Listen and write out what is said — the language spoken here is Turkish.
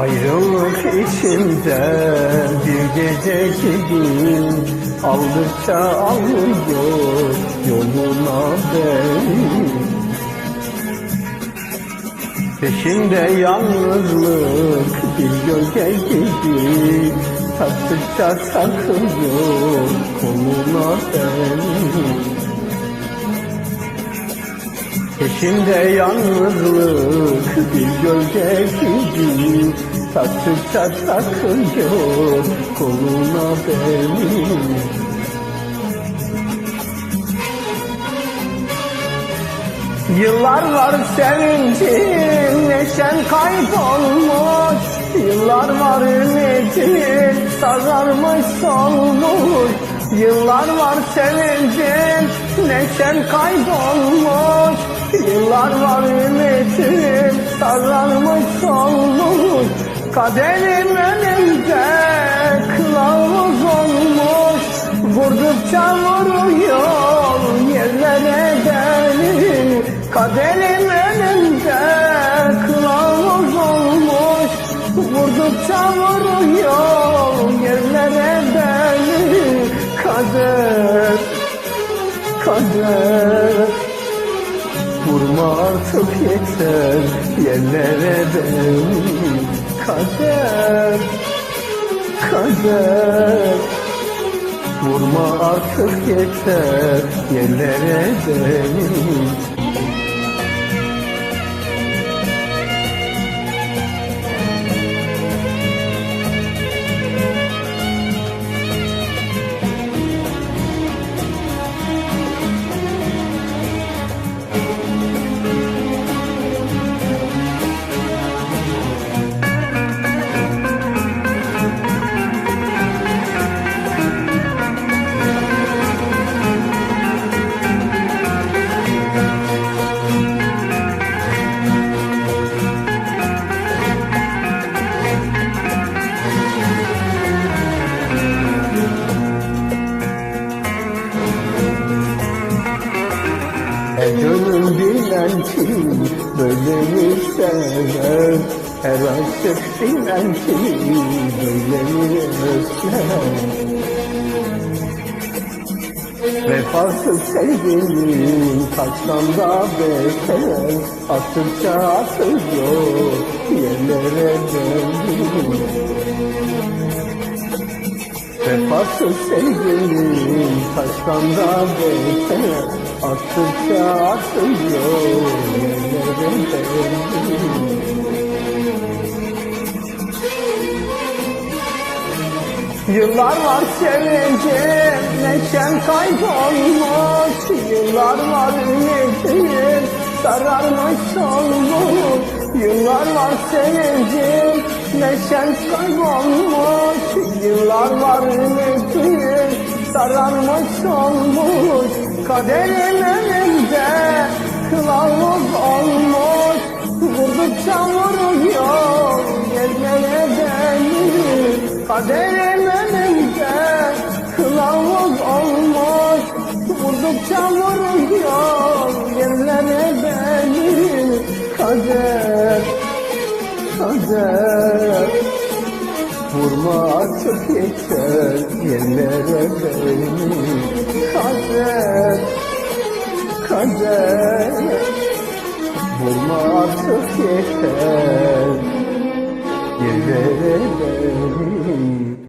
Ayrılık içimde bir gece gibi Aldıkça alıyor yoluna beni. Peşimde yalnızlık bir gölge gibi Taktıkça takılıyor koluna beni. Peşimde yalnızlık bir gölge gibi Taktıkça takıyor koluna beni Yıllar var sevincim neşen kaybolmuş. Yıllar var ümidim sararmış solmuş. Yıllar var sevincim neşen kaybolmuş. Yıllar var ümidim sararmış Kaderim önümde kılavuz olmuş Vurdukça vuruyor yerlere beni Kaderim önümde kılavuz olmuş Vurdukça vuruyor yerlere beni Kader, kader. Vurma artık yeter yerlere beni Kader, kader. Vurma artık yeter yerlere beni ki böyle mi sever Her aşık bilen ki böyle mi özler Vefasız sevgilim kaçtan da beter Attıkça atıyor yerlere dönüyor Vefasız sevgilim taştan da beter Attıkça atıyor yerlere dönüyor Yıllar var sevincim, neşem kaybolmuş. Yıllar var ümidim, sararmış solmuş Yıllar var sevincim, neşem kaybolmuş Yıllar var ümidim, sararmış solmuş Kaderim önümde, kılavuz olmuş. Vurdukça vuruyor, yerlere beni Kaderim önümde kılavuz olmuş. Vurdukça vuruyor kader Vurma artık yeter yerlere beni Kader, kader Vurma artık yeter Yer verelim